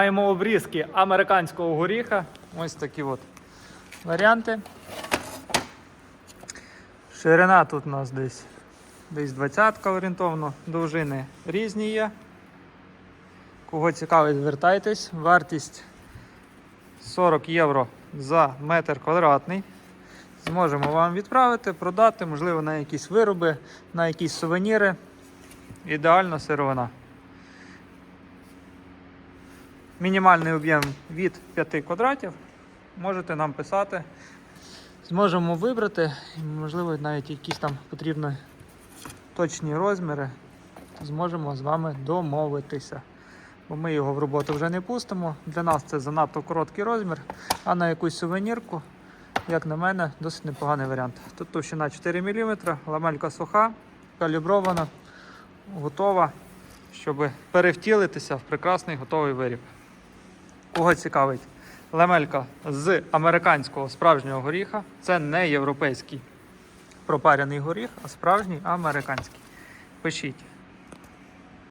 Маємо обрізки американського горіха. Ось такі от варіанти. Ширина тут у нас десь, десь 20 орієнтовно, довжини різні є. Кого цікавить, звертайтесь. Вартість 40 євро за метр квадратний. Зможемо вам відправити, продати, можливо, на якісь вироби, на якісь сувеніри. Ідеальна сировина. Мінімальний об'єм від 5 квадратів. Можете нам писати. Зможемо вибрати, можливо, навіть якісь там потрібні точні розміри. Зможемо з вами домовитися. Бо ми його в роботу вже не пустимо. Для нас це занадто короткий розмір, а на якусь сувенірку, як на мене, досить непоганий варіант. Тут товщина 4 мм, ламелька суха, калібрована, готова, щоб перевтілитися в прекрасний готовий виріб. Кого цікавить? Ламелька з американського справжнього горіха. Це не європейський пропаряний горіх, а справжній американський. Пишіть